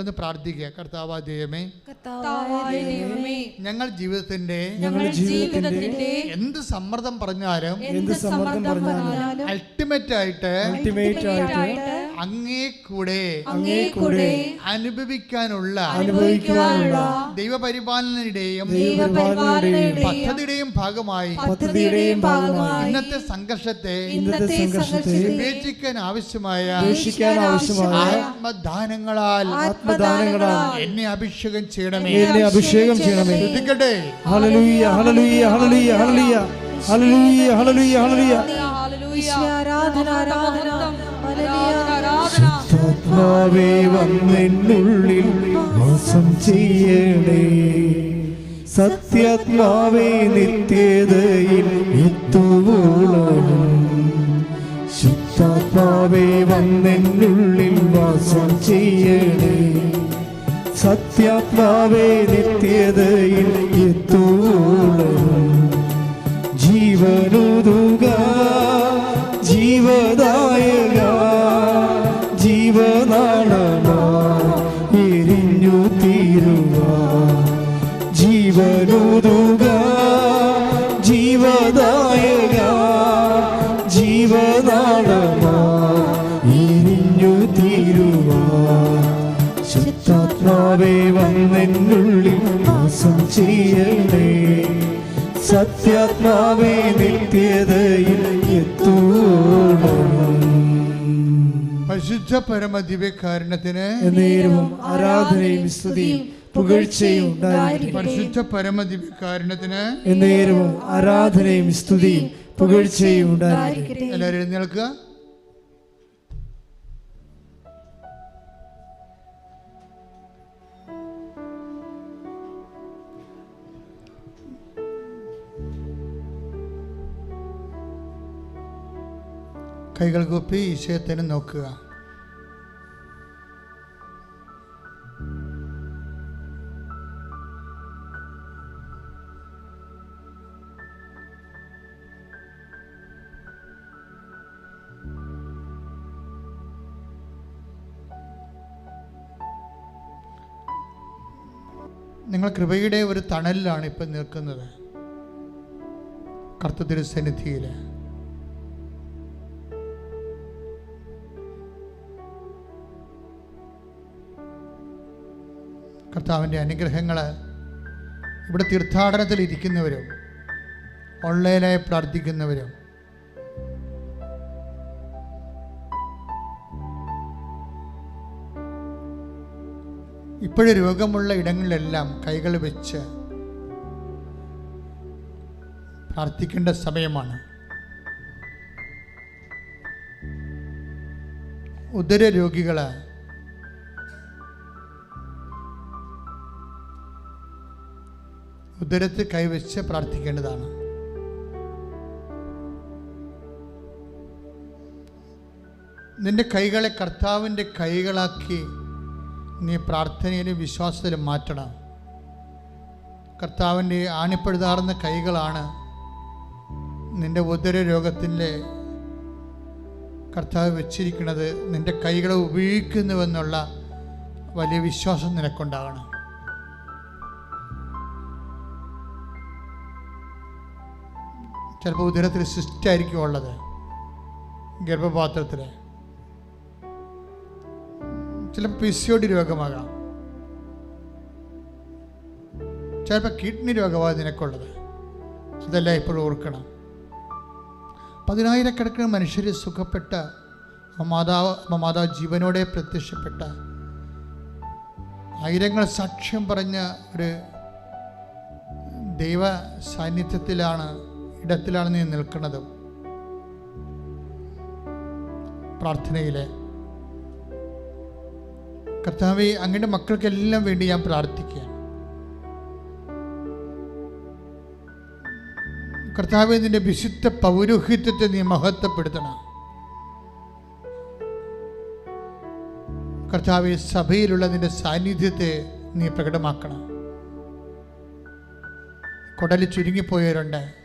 ഒന്ന് പ്രാർത്ഥിക്കുക. കർത്താവായ ദൈവമേ ഞങ്ങൾ ജീവിതത്തിന്റെ ഞങ്ങളുടെ ജീവിതത്തിന്റെ എന്ത് സമ്മർദ്ദം പറഞ്ഞാലും എന്ത് സമ്മർദ്ദം പറഞ്ഞാലും അൾട്ടിമേറ്റ് ആയിട്ട് അൾട്ടിമേറ്റ് ആയിട്ട് അങ്ങേ കൂടെ അങ്ങേ കൂടെ അനുഭവിക്കാനുള്ള അനുഭവിക്കുവാനുള്ള ദൈവപരിപാലനയുടെയും പദ്ധതിയുടെയും ഭാഗമായി പദ്ധതിയുടെയും ഭാഗമായി ഇന്നത്തെ സംഘർഷത്തെ ഇന്നത്തെ സംഘർഷത്തെ വിവേചിക്കാൻ ആവശ്യമായ ഉപേക്ഷിക്കാൻ ആവശ്യമായ ആത്മദാനങ്ങളാൽ ആത്മദാനങ്ങളാൽ എന്നെ അഭിഷേകം ചെയ്യണമേ. എന്നെ അഭിഷേകം ചെയ്യണമേ. ശ്രദ്ധിക്കട്ടെ. Hallelujah hallelujah hallelujah hallelujah hallelujah hallelujah hallelujah. ആരാധന ആരാധന. ആത്മാവേ വന്നെന്നുള്ളിൽ വാസം ചെയ്യണേ. സത്യാത്മാവേ നിത്യതയിൽ എത്തുവോളം. ശുദ്ധാത്മാവേ വന്നെന്നുള്ളിൽ വാസം ചെയ്യണേ. സത്യാത്മാവേ നിത്യതയിൽ എത്തുവോളം. ജീവനുതുക ചെയ്യണേ സത്യാത്മാവേ നിത്യതയിൽ എത്തൂണം പരിശുദ്ധ പരമ ദിവ്യകാരണത്തിന് നേരവും ആരാധനയും സ്തുതിയും പുകഴ്ചയും പരിശുദ്ധ പരമ ദിവ്യകാരണത്തിന് നേരവും ആരാധനയും സ്തുതിയും പുകഴ്ചയും ഉണ്ടായിരിക്കട്ടെ. എല്ലാവരും എഴുന്നേൽക്കുക. കൈകൾ കൂപ്പി ഈശയത്തിന് നോക്കുക. നിങ്ങൾ കൃപയുടെ ഒരു തണലിലാണ് ഇപ്പം നിൽക്കുന്നത്. കർത്തൃ സന്നിധിയിൽ കർത്താവിന്റെ അനുഗ്രഹങ്ങൾ ഇവിടെ തീർത്ഥാടനത്തിൽ ഇരിക്കുന്നവരും ഓൺലൈനായി പ്രാർത്ഥിക്കുന്നവരും. ഇപ്പോഴും രോഗമുള്ള ഇടങ്ങളിലെല്ലാം കൈകൾ വെച്ച് പ്രാർത്ഥിക്കേണ്ട സമയമാണ്. ഉദര രോഗികൾ ഉദരത്തിൽ കൈവച്ച് പ്രാർത്ഥിക്കേണ്ടതാണ്. നിന്റെ കൈകളെ കർത്താവിന്റെ കൈകളാക്കി നീ പ്രാർത്ഥനയിലും വിശ്വാസത്തിലും മാറ്റണം. കർത്താവിന്റെ ആണിപ്പെടുതാറുന്ന കൈകളാണ് നിന്റെ ഉദര രോഗത്തിന്റെ കർത്താവ് വെച്ചിരിക്കുന്നത്. നിന്റെ കൈകളെ ഉപയോഗിക്കുന്നുവെന്നുള്ള വലിയ വിശ്വാസം നിനക്കുണ്ടാകണം. ചിലപ്പോൾ ഉദരത്തിൽ സിസ്റ്റായിരിക്കും ഉള്ളത്. ഗർഭപാത്രത്തിൽ ചിലപ്പോൾ പിസിയോടി രോഗമാകാം. ചിലപ്പോൾ കിഡ്നി രോഗമാണ് നിനക്കുള്ളത് ഇതെല്ലാം ഇപ്പോഴും ഓർക്കണം. പതിനായിരക്കണക്കിന് മനുഷ്യർ സുഖപ്പെട്ട മാതാവ് മാതാവ് ജീവനോടെ പ്രത്യക്ഷപ്പെട്ട ആയിരങ്ങൾ സാക്ഷ്യം പറഞ്ഞ ഒരു ദൈവ സാന്നിധ്യത്തിലാണ് ഇടത്തിലാണ് നീ നിൽക്കുന്നത്. പ്രാർത്ഥനയിലെ കർത്താവ് അങ്ങയുടെ മക്കൾക്കെല്ലാം വേണ്ടി ഞാൻ പ്രാർത്ഥിക്കുകയാണ്. കർത്താവ് നിന്റെ വിശുദ്ധ പൗരോഹിത്യത്തെ നീ മഹത്വപ്പെടുത്തണം. കർത്താവ് സഭയിലുള്ള നിന്റെ സാന്നിധ്യത്തെ നീ പ്രകടമാക്കണം. കുടൽ ചുരുങ്ങിപ്പോയവരുണ്ട്.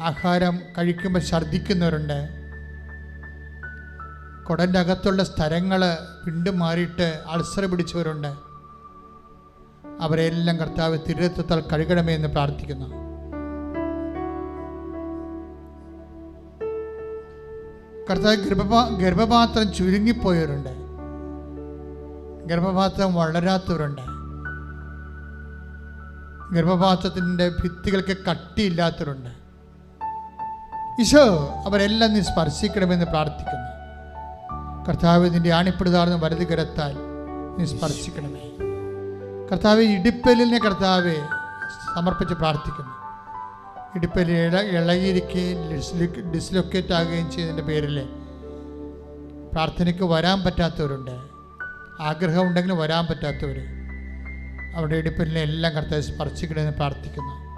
ആഹാരം കഴിക്കുമ്പോൾ ഛർദ്ദിക്കുന്നവരുണ്ട്. കുടന്റെ അകത്തുള്ള സ്ഥലങ്ങൾ പിണ്ടുമാറിയിട്ട് അൾസർ പിടിച്ചവരുണ്ട്. അവരെല്ലാം കർത്താവ് തിരുരത്വത്താൽ കഴുകണമേ എന്ന് പ്രാർത്ഥിക്കുന്നു. കർത്താവ് ഗർഭപാ ഗർഭപാത്രം ചുരുങ്ങിപ്പോയവരുണ്ട്. ഗർഭപാത്രം വളരാത്തവരുണ്ട്. ഗർഭപാത്രത്തിന്റെ ഭിത്തികൾക്ക് കട്ടിയില്ലാത്തവരുണ്ട്. ഈശോ അവരെല്ലാം നീ സ്പർശിക്കണമെന്ന് പ്രാർത്ഥിക്കുന്നു. കർത്താവ് നിന്റെ ആണിപ്പെടുതാണെന്ന് വലത് കരത്താൽ നീ സ്പർശിക്കണമേ. കർത്താവ് ഇടിപ്പലിനെ കർത്താവെ സമർപ്പിച്ച് പ്രാർത്ഥിക്കുന്നു. ഇടിപ്പലിൽ ഇള ഇളകിയിരിക്കുകയും ഡിസ്ലൊ- ഡിസ്ലൊക്കേറ്റ് ആകുകയും ചെയ്തതിന്റെ പേരിൽ പ്രാർത്ഥനയ്ക്ക് വരാൻ പറ്റാത്തവരുണ്ട്. ആഗ്രഹമുണ്ടെങ്കിലും വരാൻ പറ്റാത്തവർ അവരുടെ ഇടിപ്പലിനെ എല്ലാം കർത്താവ് സ്പർശിക്കണമെന്ന് പ്രാർത്ഥിക്കുന്നു.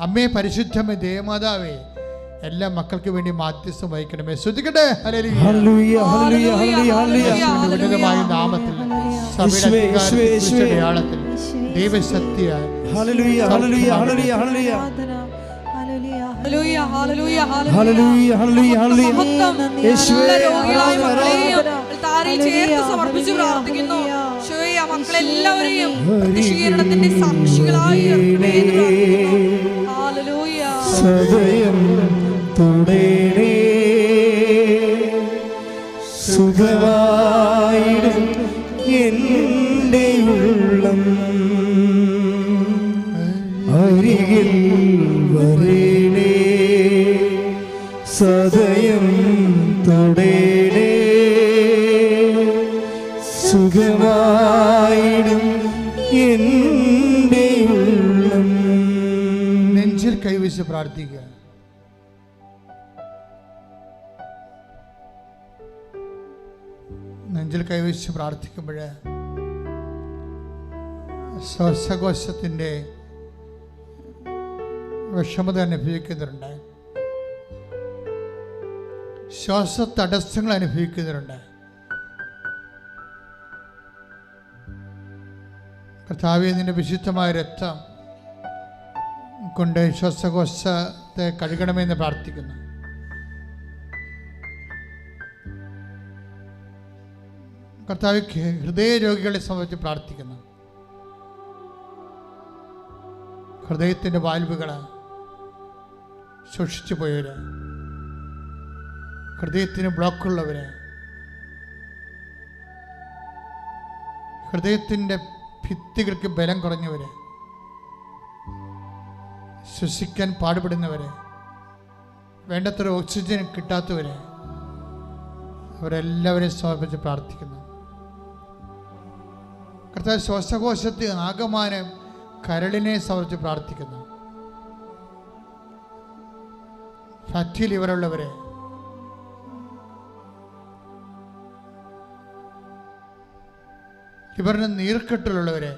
അമ്മേ പരിശുദ്ധമേ ദേവമാതാവേ എല്ലാ മക്കൾക്ക് വേണ്ടി മാധ്യസ്ഥം വഹിക്കണമേ. ശ്രദ്ധിക്കട്ടെ? ഹല്ലേലൂയ. ഹല്ലേലൂയ ഹല്ലേലൂയ ഹല്ലേലൂയ ഹല്ലേലൂയ യേശുവിന്റെ ഉന്നതമായ നാമത്തിൽ. അടയാളത്തിൽ ദൈവശക്തിയാൽ സമർപ്പിച്ച് പ്രാർത്ഥിക്കുന്നു. മക്കളെല്ലാവരെയും സാക്ഷികളായി. സദയം. സുഖമായിടും ഉള്ളം. ഉള്ളം. നെഞ്ചിൽ കൈവച്ച് പ്രാർത്ഥിക്കുക. നെഞ്ചിൽ കൈവച്ച് പ്രാർത്ഥിക്കുമ്പോൾ ശ്വാസകോശത്തിന്റെ വിഷമത അനുഭവിക്കുന്നവരുണ്ട് ശ്വാസ തടസ്സങ്ങൾ അനുഭവിക്കുന്നവരുണ്ട് കർത്താവെ നിന്റെ വിശുദ്ധമായ രക്തം കൊണ്ട് ശ്വാസകോശത്തെ കഴുകണമെന്ന് പ്രാർത്ഥിക്കുന്നു. കർത്താവ് ഹൃദയ രോഗികളെ സംബന്ധിച്ച് പ്രാർത്ഥിക്കുന്നു. ഹൃദയത്തിന്റെ വാൽവുകൾ സൂക്ഷിച്ചു പോയവര് ഹൃദയത്തിന് ബ്ലോക്കുള്ളവര് ഹൃദയത്തിന്റെ ഭിത്തികൾക്ക് ബലം കുറഞ്ഞവര് ശ്വസിക്കാൻ പാടുപെടുന്നവർ വേണ്ടത്ര ഓക്സിജൻ കിട്ടാത്തവരെ അവരെല്ലാവരെയും സമർപ്പിച്ച് പ്രാർത്ഥിക്കുന്നു. കർത്താവ് ശ്വാസകോശത്തെ ആകമാനം കരളിനെ സമർപ്പിച്ച് പ്രാർത്ഥിക്കുന്നു. ഫാറ്റി ലിവറുള്ളവരെ ലിവറിന് നീർക്കെട്ടിലുള്ളവരെ.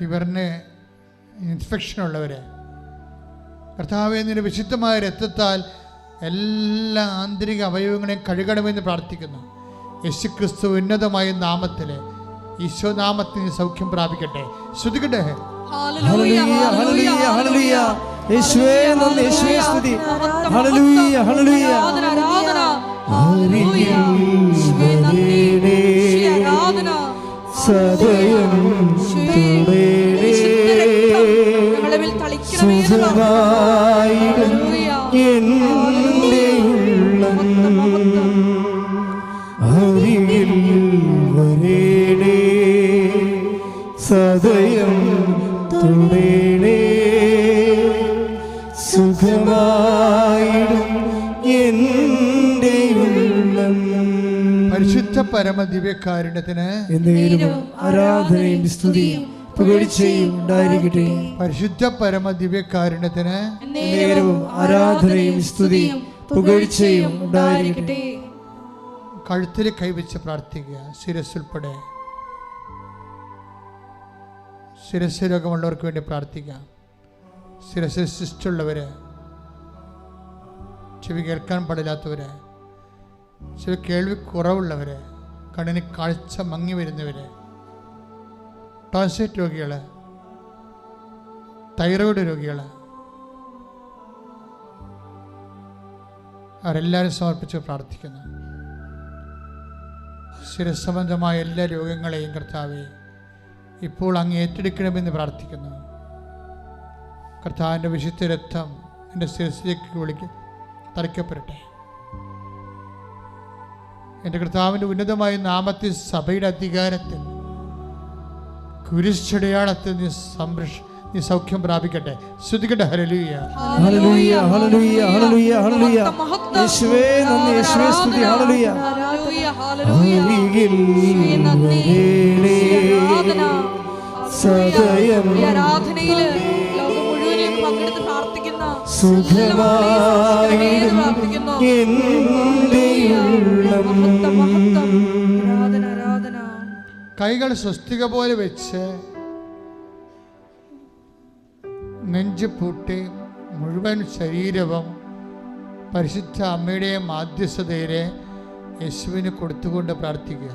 ലിവറിന് ഇൻഫെക്ഷൻ ഉള്ളവരെ കർത്താവെ നിന്റെ വിശുദ്ധമായ രക്തത്താൽ എല്ലാ ആന്തരിക അവയവങ്ങളെയും കഴുകണമെന്ന് പ്രാർത്ഥിക്കുന്നു. യേശു ക്രിസ്തു ഉന്നതമായ നാമത്തിലെ ഈശോ നാമത്തിന് സൗഖ്യം പ്രാപിക്കട്ടെ. ശ്രുതിക്കട്ടെ ഹല്ലേലൂയ, ഹല്ലേലൂയ ഹല്ലേലൂയ പരമ ദിവ്യകാരുണ്യത്തിന് എന്നേരും ആരാധനയും സ്തുതിയും പുകഴ്ചയും ഉണ്ടായിരിക്കട്ടെ. പരിശുദ്ധ പരമ ദിവ്യകാരുണ്യത്തിന് നേരവും ആരാധനയും സ്തുതിയും പുകഴ്ചയും ഉണ്ടായിരിക്കട്ടെ. കഴുത്തിൽ കൈവച്ച് പ്രാർത്ഥിക്കുക. ശിരസ്സുൾപ്പെടെ ശിരസ് രോഗമുള്ളവർക്ക് വേണ്ടി പ്രാർത്ഥിക്കാം ശിരസ് സിസ്റ്റുള്ളവർ ചെവി കേൾക്കാൻ പാടില്ലാത്തവർ ചെവി കേൾവി കുറവുള്ളവർ കണ്ണിന് കാഴ്ച മങ്ങി വരുന്നവർ ടോൺസൈറ്റ് രോഗികൾ തൈറോയിഡ് രോഗികൾ അവരെല്ലാവരും സമർപ്പിച്ച് പ്രാർത്ഥിക്കുന്നു. ശിരസംബന്ധമായ എല്ലാ രോഗങ്ങളെയും കർത്താവെ ഇപ്പോൾ അങ്ങ് ഏറ്റെടുക്കണമെന്ന് പ്രാർത്ഥിക്കുന്നു. കർത്താവിന്റെ വിശുദ്ധ രക്തം എന്റെ ശിരസിലേക്ക് വിളിക്ക് തറയ്ക്കപ്പെടട്ടെ. എന്റെ കർത്താവിന്റെ ഉന്നതമായ നാമത്തിൽ സഭയുടെ അധികാരത്തിൽ കുരിശടയാളത്തിൽ നീ സംരക്ഷ നീ സൗഖ്യം പ്രാപിക്കട്ടെ. ശ്രുതിക്കട്ടെ ഹരലൂയ ഹല്ലേലൂയ ഹല്ലേലൂയ. ഹല്ലേലൂയ ഹല്ലേലൂയ യേശുവേ നന്ദി. യേശുവേ സ്തുതി. സദയം ആരാധനയിൽ ലോകം മുഴുവനും പങ്കെടുത്ത് കൈകൾ സ്വസ്തിക പോലെ വെച്ച് നെഞ്ച് പൂട്ടി മുഴുവൻ ശരീരവും പരിശുദ്ധ അമ്മയുടെ മാധ്യസ്ഥതയിലെ യേശുവിന് കൊടുത്തുകൊണ്ട് പ്രാർത്ഥിക്കുക.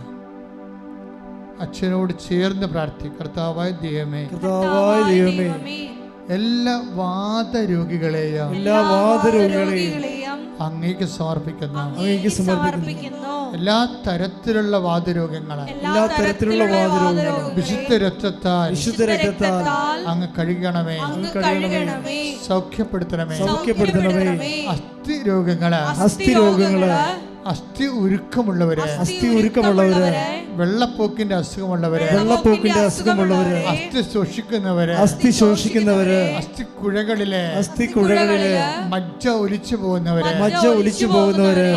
അച്ഛനോട് ചേർന്ന് പ്രാർത്ഥിക്കുക കർത്താവായ ദൈവമേ. കർത്താവായ ദൈവമേ ദൈവമേ, എല്ലാ വാദരോഗികളെയും എല്ലാ വാദരോഗികളെയും രോഗികളെയും അങ്ങേക്ക് സമർപ്പിക്കുന്നു. അങ്ങേക്ക് സമർപ്പിക്കുന്നു. സമർപ്പിക്കുന്നു. എല്ലാ തരത്തിലുള്ള വാദരോഗങ്ങളെ എല്ലാ തരത്തിലുള്ള വാദരോഗങ്ങളും വിശുദ്ധ രക്തത്താൽ വിശുദ്ധ രക്തത്താൽ അങ്ങ് കഴുകണമേ. അങ്ങ് കഴുകണമേ. സൗഖ്യപ്പെടുത്തണമേ. സൗഖ്യപ്പെടുത്തണമേ. അസ്ഥി രോഗങ്ങളെ അസ്ഥി രോഗങ്ങൾ അസ്ഥി ഉരുക്കമുള്ളവരെ അസ്ഥി ഉരുക്കമുള്ളവരെ വെള്ളപ്പോക്കിന്റെ അസുഖമുള്ളവരെ വെള്ളപ്പോക്കിന്റെ അസുഖമുള്ളവരെ. അസ്ഥി ശോഷിക്കുന്നവരെ അസ്ഥി ശോഷിക്കുന്നവരെ അസ്ഥി കുഴകളിലെ അസ്ഥി കുഴകളിലെ. മജ്ജ ഒലിച്ചു പോകുന്നവരെ. മജ്ജ ഒലിച്ചു പോകുന്നവര്.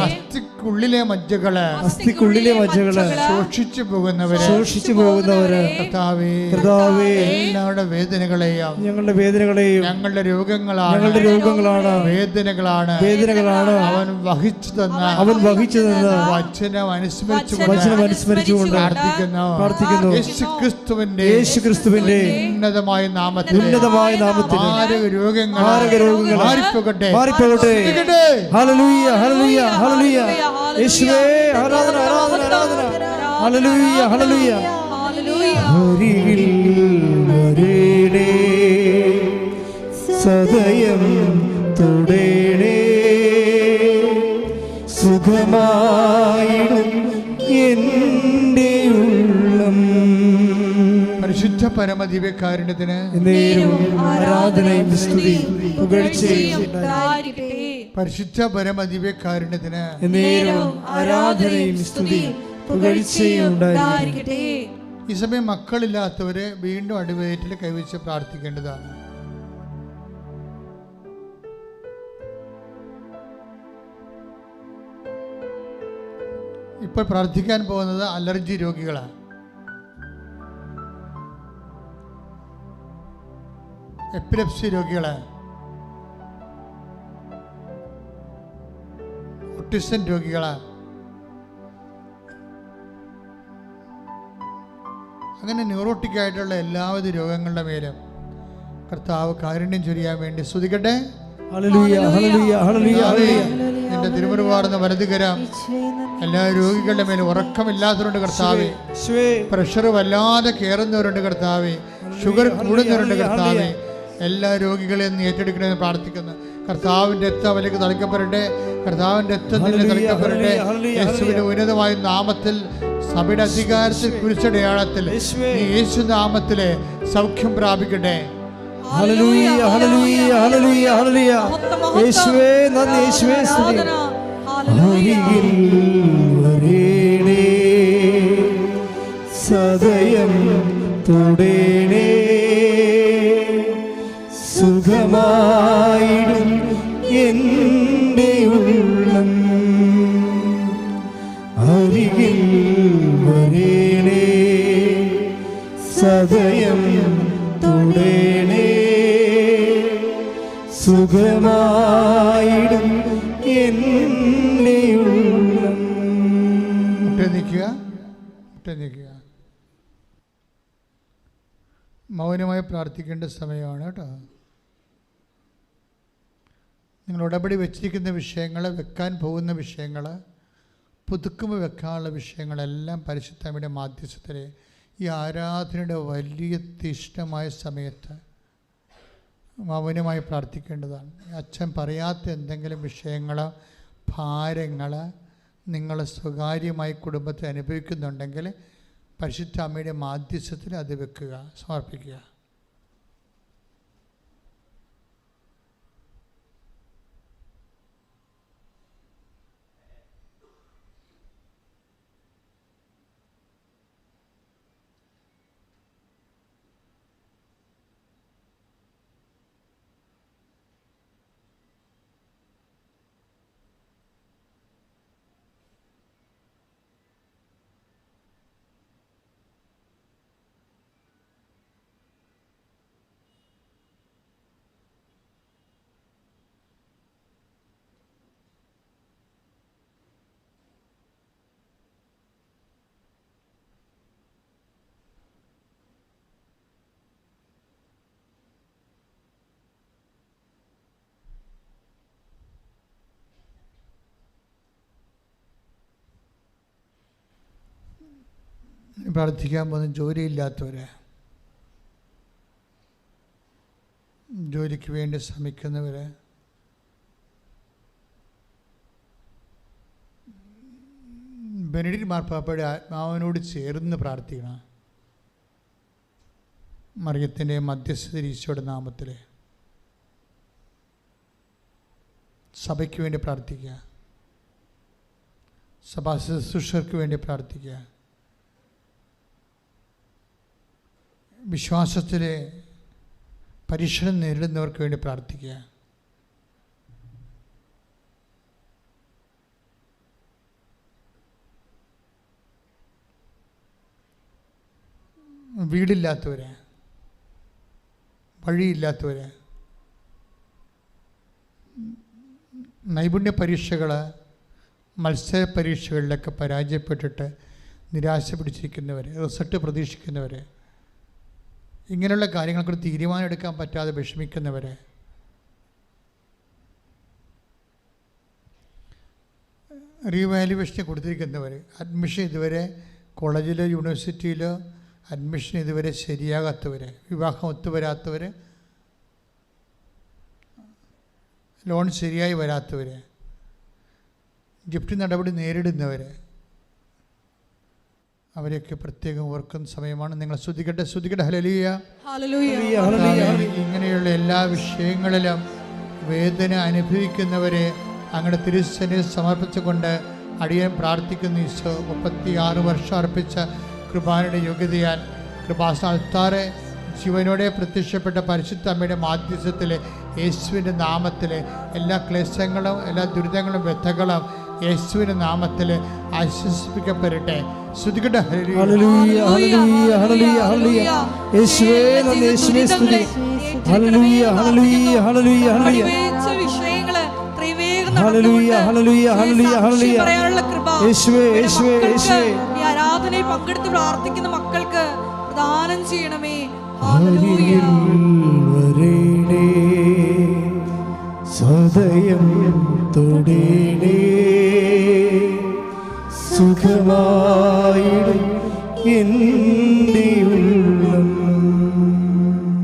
അസ്ഥിക്കുള്ളിലെ മജ്ജകൾ അസ്ഥിക്കുള്ളിലെ മജ്ജകൾ സൂക്ഷിച്ചു പോകുന്നവര് സൂക്ഷിച്ചു പോകുന്നവര് കർത്താവേ കർത്താവേ എല്ലാവരുടെ വേദനകളെയും ഞങ്ങളുടെ വേദനകളെയും ഞങ്ങളുടെ രോഗങ്ങളാണ് ഞങ്ങളുടെ രോഗങ്ങളാണ് വേദനകളാണ് വേദനകളാണ് അവൻ വഹിച്ചു തന്ന അവൻ വഹിച്ചു തന്ന വചനം അനുസ്മരിച്ചു വചനം അനുസ്മരിച്ചുകൊണ്ട് പ്രാർത്ഥിക്കുന്നു പ്രാർത്ഥിക്കുന്നു. യേശു ക്രിസ്തുവിന്റെ യേശു ക്രിസ്തുവിന്റെ ഉന്നതമായ നാമത്തിൽ ഉന്നതമായ നാമത്തിൽ മാരക രോഗങ്ങൾ മാരക രോഗങ്ങൾ മാറിപ്പോകട്ടെ മാറിപ്പോകട്ടെ. ഹല്ലേലൂയ ഹല്ലേലൂയ ഹല്ലേലൂയ യേശുവേ ആരാധന ആരാധന ആരാധന ഹല്ലേലൂയ ഹല്ലേലൂയ. അരികിൽ സദയം തുടേണേ. സുഖമായിടും എന്റെ ഉള്ളം. പരിശുദ്ധ പരമദിവ്യകാരുണ്യത്തിന് നേരും ആരാധനയും സ്തുതി പുകഴ്ചയും. പരിശുദ്ധ പരമദിവ്യകാരുണ്യത്തിന് നേരും ആരാധനയും സ്തുതിയും പുകഴ്ചയും ഉണ്ടായിരിക്കട്ടെ. ഈ സമയം മക്കളില്ലാത്തവരെ വീണ്ടും അടിവയറ്റിൽ കൈവച്ച് പ്രാർത്ഥിക്കേണ്ടതാണ്. ഇപ്പോൾ പ്രാർത്ഥിക്കാൻ പോകുന്നത് അലർജി രോഗികളാണ്. എപ്പിലപ്സി രോഗികൾ ഓട്ടിസം രോഗികളാണ് അങ്ങനെ ന്യൂറോട്ടിക് ആയിട്ടുള്ള എല്ലാവിധ രോഗങ്ങളുടെ മേലും കർത്താവ് കാരുണ്യം ചൊരിയാൻ വേണ്ടി സ്തുതിക്കട്ടെ. എന്റെ തിരുമുറുവാർന്ന വലതുകരം എല്ലാ രോഗികളുടെ മേലും ഉറക്കമില്ലാത്തവരുണ്ട് കർത്താവേ. പ്രഷർ വല്ലാതെ കയറുന്നവരുണ്ട് കർത്താവേ. ഷുഗർ കൂടുന്നവരുണ്ട് കർത്താവേ. എല്ലാ രോഗികളെയും ഏറ്റെടുക്കണമെന്ന് പ്രാർത്ഥിക്കുന്നു. കർത്താവിന്റെ രക്തം അവലേക്ക് തളിക്കപ്പെടട്ടെ. കർത്താവിന്റെ രക്തം നിന്നെ ഹല്ലേലൂയ, തളിക്കപ്പെടട്ടെ. ഹല്ലേലൂയ, ഉന്നതമായ നാമത്തിൽ സഭയുടെ അധികാരത്തിൽ കുരിശടയാളത്തിൽ നീ യേശു നാമത്തിലെ സൗഖ്യം പ്രാപിക്കട്ടെ. ഹല്ലേലൂയ ഹല്ലേലൂയ ഹല്ലേലൂയ ഹല്ലേലൂയ മഹത്വം, മഹത്വം. യേശുവേ നന്ദി യേശുവേ സ്തുതി. ഹല്ലേലൂയ. വരേണേ സദയം തുടേണേ സുഖമായിടും സുഖമായിടും മൗനമായി പ്രാർത്ഥിക്കേണ്ട സമയമാണ് കേട്ടോ. നിങ്ങൾ ഉടപടി വെച്ചിരിക്കുന്ന വിഷയങ്ങൾ വെക്കാൻ പോകുന്ന വിഷയങ്ങൾ പുതുക്കുമ്പോൾ വെക്കാനുള്ള വിഷയങ്ങളെല്ലാം പരിശുദ്ധമ്മയുടെ മാധ്യസ്ഥത്തിൽ ഈ ആരാധനയുടെ വലിയ തിഷ്ടമായ സമയത്ത് മൗനമായി പ്രാർത്ഥിക്കേണ്ടതാണ്. അച്ഛൻ പറയാത്ത എന്തെങ്കിലും വിഷയങ്ങൾ ഭാരങ്ങൾ നിങ്ങൾ സ്വകാര്യമായി കുടുംബത്തിൽ അനുഭവിക്കുന്നുണ്ടെങ്കിൽ പരിശുദ്ധ അമ്മയുടെ മാധ്യസ്ഥത്തിൽ അത് വെക്കുക സമർപ്പിക്കുക. പ്രാർത്ഥിക്കാൻ പോകുന്ന ജോലിയില്ലാത്തവരെ ജോലിക്ക് വേണ്ടി ശ്രമിക്കുന്നവരെ ബെനഡിറ്റ് മാർപ്പാപ്പയുടെ ആത്മാവിനോട് ചേർന്ന് പ്രാർത്ഥിക്കണം മറിയത്തിന്റെ മധ്യസ്ഥ ഈശോയുടെ നാമത്തിൽ സഭയ്ക്ക് വേണ്ടി പ്രാർത്ഥിക്കുക. സഭാ ശുശ്രൂഷകർക്ക് വേണ്ടി പ്രാർത്ഥിക്കുക. വിശ്വാസത്തിലെ പരീക്ഷണം നേരിടുന്നവർക്ക് വേണ്ടി പ്രാർത്ഥിക്കുക. വീടില്ലാത്തവര് വഴിയില്ലാത്തവര് നൈപുണ്യ പരീക്ഷകൾ മത്സര പരീക്ഷകളിലൊക്കെ പരാജയപ്പെട്ടിട്ട് നിരാശ പിടിച്ചിരിക്കുന്നവർ റിസൾട്ട് പ്രതീക്ഷിക്കുന്നവർ ഇങ്ങനെയുള്ള കാര്യങ്ങൾക്കൊരു തീരുമാനം എടുക്കാൻ പറ്റാതെ വിഷമിക്കുന്നവരെ. റീവാലുവേഷന് കൊടുത്തിരിക്കുന്നവർ അഡ്മിഷൻ ഇതുവരെ കോളേജിലോ യൂണിവേഴ്സിറ്റിയിലോ അഡ്മിഷൻ ഇതുവരെ ശരിയാകാത്തവർ വിവാഹം ഒത്തുവരാത്തവർ ലോൺ ശരിയായി വരാത്തവർ ഗിഫ്റ്റ് നടപടി നേരിടുന്നവർ അവരെയൊക്കെ പ്രത്യേകം ഓർക്കുന്ന സമയമാണ്. നിങ്ങൾ ശ്രുതികട്ടെ ശ്രുതികട്ടെ ഹലലിയ ഹല്ലേലൂയ. ഇങ്ങനെയുള്ള എല്ലാ വിഷയങ്ങളിലും വേദന അനുഭവിക്കുന്നവരെ അങ്ങയുടെ തിരുസനെ സമർപ്പിച്ചുകൊണ്ട് അടിയൻ പ്രാർത്ഥിക്കുന്ന. ഈശോ മുപ്പത്തി ആറ് വർഷം അർപ്പിച്ച കൃപാനയുടെ യോഗ്യതയാൽ കൃപാസ്ഥാനത്താറെ ജീവനോടെ പ്രത്യക്ഷപ്പെട്ട പരിശുദ്ധ അമ്മയുടെ മാധ്യസ്ഥത്തിലെ യേശുവിന്റെ നാമത്തിലെ എല്ലാ ക്ലേശങ്ങളും എല്ലാ ദുരിതങ്ങളും വ്യഥകളും യേശുവിന്റെ നാമത്തിൽ ആശ്വസിപ്പിക്കപ്പെടട്ടെ ശ്രുതികട്ടെ ഹല്ലേലൂയ. ഹല്ലേലൂയ ഹല്ലേലൂയ ഹല്ലേലൂയ യേശുവേ നന്ദി യേശുവേ സ്തുതി. ഹല്ലേലൂയ ഹല്ലേലൂയ ഹല്ലേലൂയ ഹല്ലേലൂയ. അടിവേച്ച വിഷയങ്ങൾ ത്രിവേഗം ഹല്ലേലൂയ, നടന്നുകൊണ്ട് ഹല്ലേലൂയ, ഹല്ലേലൂയ, സാക്ഷി ഹല്ലേലൂയ. കൃപ. യേശുവേ, യേശുവേ, യേശുവേ. ആരാധനയിൽ പങ്കെടുത്ത് പ്രാർത്ഥിക്കുന്ന മക്കൾക്ക് ദാനം ചെയ്യണമേ. സദയം തൊടേണേ സുഖമായിടും